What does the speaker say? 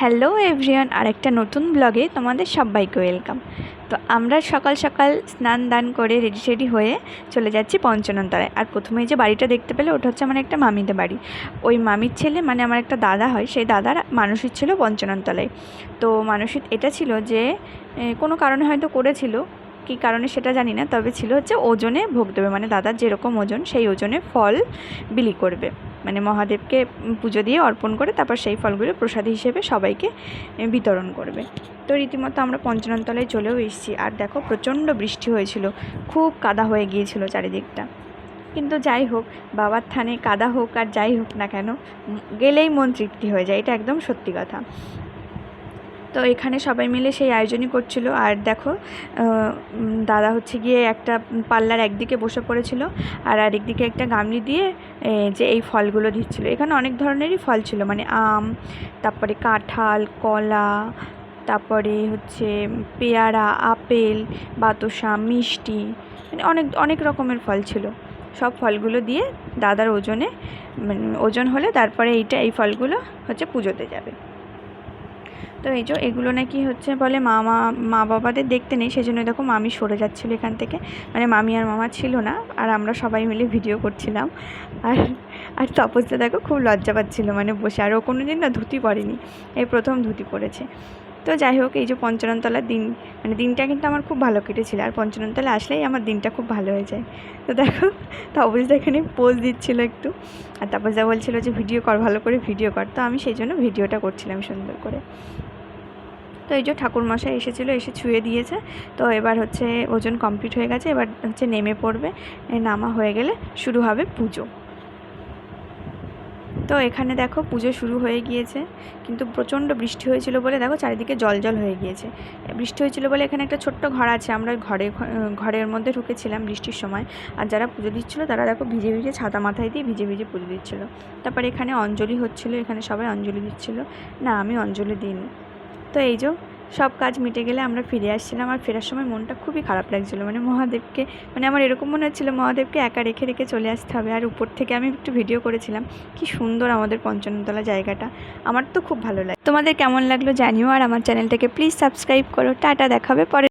Hello everyone, আরেকটা নতুন ব্লগে তোমাদের সবাইকে ওয়েলকাম। তো আমরা সকাল সকাল স্নান দান করে রেডি রেডি হয়ে চলে যাচ্ছি পঞ্চননতলায় আর প্রথমেই যে বাড়িটা দেখতে পেলে, ওটা হচ্ছে আমার একটা মামিদের বাড়ি। ওই মামির ছেলে মানে আমার একটা দাদা হয়, সেই দাদার মানসিক ছিল পঞ্চননতলায় তো মানসিক এটা ছিল যে কোনো কারণে হয়তো করেছিল, কী কারণে সেটা জানি না, তবে ছিল হচ্ছে ওজনে ভোগ দেবে। মানে দাদার যেরকম ওজন, সেই ওজনে ফল বিলি করবে। মানে মহাদেবকে পুজো দিয়ে অর্পণ করে তারপর সেই ফলগুলো প্রসাদ হিসেবে সবাইকে বিতরণ করবে। তো রীতিমতো আমরা পঞ্চনন্তলে চলেও এসেছি। আর দেখো প্রচণ্ড বৃষ্টি হয়েছিল। খুব কাদা হয়ে গিয়েছিল চারিদিকটা। কিন্তু যাই হোক, বাবার থানে কাদা হোক আর যাই হোক না কেন গেলেই মন তৃপ্তি হয়ে যায়। এটা একদম সত্যি কথা। তো এখানে সবাই মিলে সেই আয়োজনই করছিল। আর দেখো দাদা হচ্ছে গিয়ে একটা পাল্লার একদিকে বসে পড়েছিল আর আরেকদিকে একটা গামলি দিয়ে যে এই ফলগুলো দিচ্ছিল। এখানে অনেক ধরনেরই ফল ছিল মানে আম, তারপরে কাঁঠাল, কলা, তারপরে হচ্ছে পেয়ারা, আপেল, বাতাসা, মিষ্টি মানে অনেক অনেক রকমের ফল ছিল। সব ফলগুলো দিয়ে দাদার ওজনে মানে ওজন হলে তারপরে এইটা, এই ফলগুলো হচ্ছে পুজোতে যাবে। তো এই যে এগুলো নাকি হচ্ছে বলে মামা, মা বাবাদের দেখতে নেই সেই জন্য দেখো মামি সরে যাচ্ছিল এখান থেকে। মানে মামি আর মামা ছিল না, আর আমরা সবাই মিলে ভিডিও করছিলাম। আর আর তপস্যা দেখো খুব লজ্জা পাচ্ছিলো মানে বসে। আর ও কোনো দিন না ধুতি পরেনি, এই প্রথম ধুতি পরেছে। তো যাই হোক, এই যে পঞ্চননতলার দিন মানে দিনটা কিন্তু আমার খুব ভালো কেটেছিল। আর পঞ্চননতলা আসলেই আমার দিনটা খুব ভালো হয়ে যায়। তো দেখো, তপস্যা এখানে পোজ দিচ্ছিল একটু। আর তপস্যা বলছিল যে, ভিডিও কর, ভালো করে ভিডিও কর। তো আমি সেই জন্য ভিডিওটা করছিলাম সুন্দর করে। তো এই যে ঠাকুরমশাই এসেছিল, এসে ছুঁয়ে দিয়েছে। তো এবার হচ্ছে ওজন কমপ্লিট হয়ে গেছে। এবার হচ্ছে নেমে পড়বে। নামা হয়ে গেলে শুরু হবে পুজো। তো এখানে দেখো পুজো শুরু হয়ে গিয়েছে। কিন্তু প্রচণ্ড বৃষ্টি হয়েছিল বলে দেখো চারিদিকে জল জল হয়ে গিয়েছে। বৃষ্টি হয়েছিল বলে এখানে একটা ছোট্ট ঘর আছে। আমরা ঘরে ঘরের মধ্যে ঢুকেছিলাম বৃষ্টির সময়। আর যারা পুজো দিচ্ছিল তারা দেখো ভিজে ভিজে ছাতা মাথায় দিয়ে ভিজে ভিজে পুজো দিচ্ছিল। তারপরে এখানে অঞ্জলি হচ্ছিল। এখানে সবাই অঞ্জলি দিচ্ছিল। না, আমি অঞ্জলি দিইনি। তো এই যে সব কাজ মিটে গেলে আমরা ফিরে আসছিলাম। আর ফেরার সময় মনটা খুবই খারাপ লাগছিল। মানে মহাদেবকে মানে আমার এরকম মনে হচ্ছিল মহাদেবকে একা রেখে রেখে চলে আসতে হবে। আর উপর থেকে আমি একটু ভিডিও করেছিলাম, কি সুন্দর আমাদের পঞ্চনতলা জায়গাটা। আমার তো খুব ভালো লাগে। তোমাদের কেমন লাগল জানিও। আর আমার চ্যানেলটাকে প্লিজ সাবস্ক্রাইব করো। টাটা দেখাবে পরে।